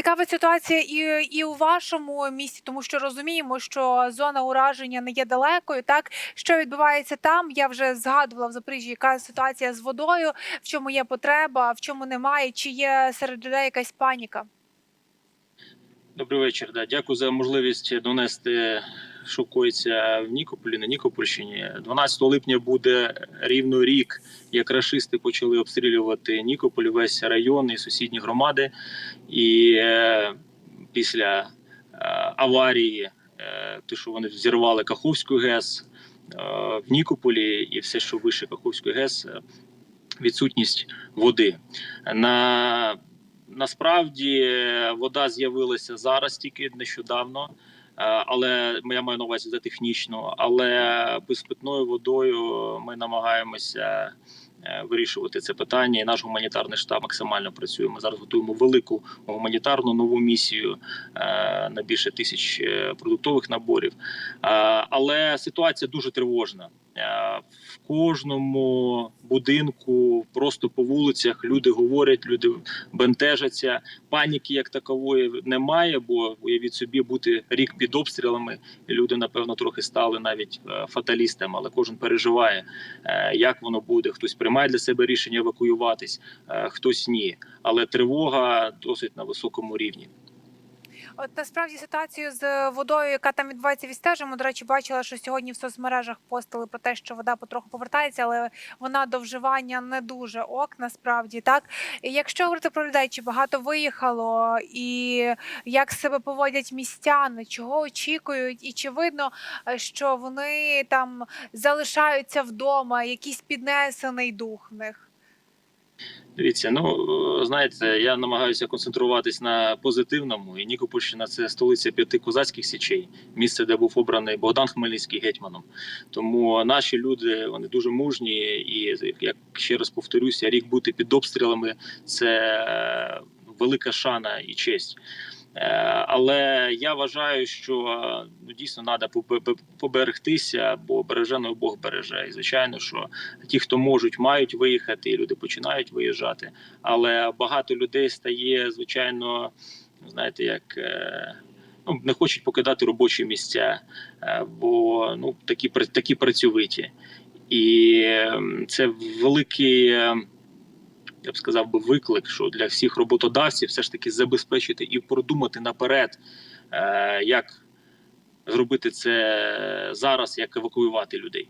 Цікава ситуація і, і у вашому місті, тому що розуміємо, що зона ураження не є далекою. Так що відбувається там? Я вже згадувала в Запоріжжі, яка ситуація з водою, в чому є потреба, в чому немає, чи є серед людей якась паніка. Добрий вечір. Да. Дякую за можливість донести, що в Нікополі на Нікопольщині. 12 липня буде рівно рік, як рашисти почали обстрілювати Нікополь, весь район і сусідні громади. І е, після е, аварії, е, те, що вони взірвали Каховську ГЕС е, в Нікополі, і все, що вище Каховської ГЕС, е, відсутність води. На Насправді е, вода з'явилася зараз тільки нещодавно, але я маю на увазі за технічно. Але без питною водою ми намагаємося е, вирішувати це питання. І наш гуманітарний штаб максимально працює. Ми зараз готуємо велику гуманітарну нову місію е, на більше тисяч е, продуктових наборів. Е, Але ситуація дуже тривожна. В кожному будинку, просто по вулицях люди говорять, люди бентежаться. Паніки як такової немає, бо уявіть собі бути рік під обстрілами. Люди, напевно, трохи стали навіть е, фаталістами, але кожен переживає, е, як воно буде. Хтось приймає для себе рішення евакуюватись, е, хтось ні. Але тривога досить на високому рівні. От насправді ситуацію з водою, яка там відбувається, відстежимо. До речі, бачила, що сьогодні в соцмережах постили про те, що вода потроху повертається, але вона до вживання не дуже ок. Насправді так. І якщо говорити про людей, чи багато виїхало, і як себе поводять містяни, чого очікують, і чи видно, е, що вони там залишаються вдома, якийсь піднесений дух в них. Дивіться, ну е, знаєте, я намагаюся концентруватись на позитивному. І Нікопольщина це столиця п'яти козацьких січей, місце, де був обраний Богдан Хмельницький гетьманом. Тому наші люди вони дуже мужні, і як ще раз повторюся, рік бути під обстрілами це е, велика шана і честь. Е, Але я вважаю, що е, ну дійсно треба поберегтися, бо береженого Бог береже. І звичайно, що ті, хто можуть, мають виїхати, і люди починають виїжджати. Але багато людей стає, звичайно, знаєте, як е, ну, не хочуть покидати робочі місця, бо ну такі такі працьовиті, і це великий. Я б сказав би виклик, що для всіх роботодавців все ж таки забезпечити і продумати наперед, е, як зробити це зараз, як евакуювати людей.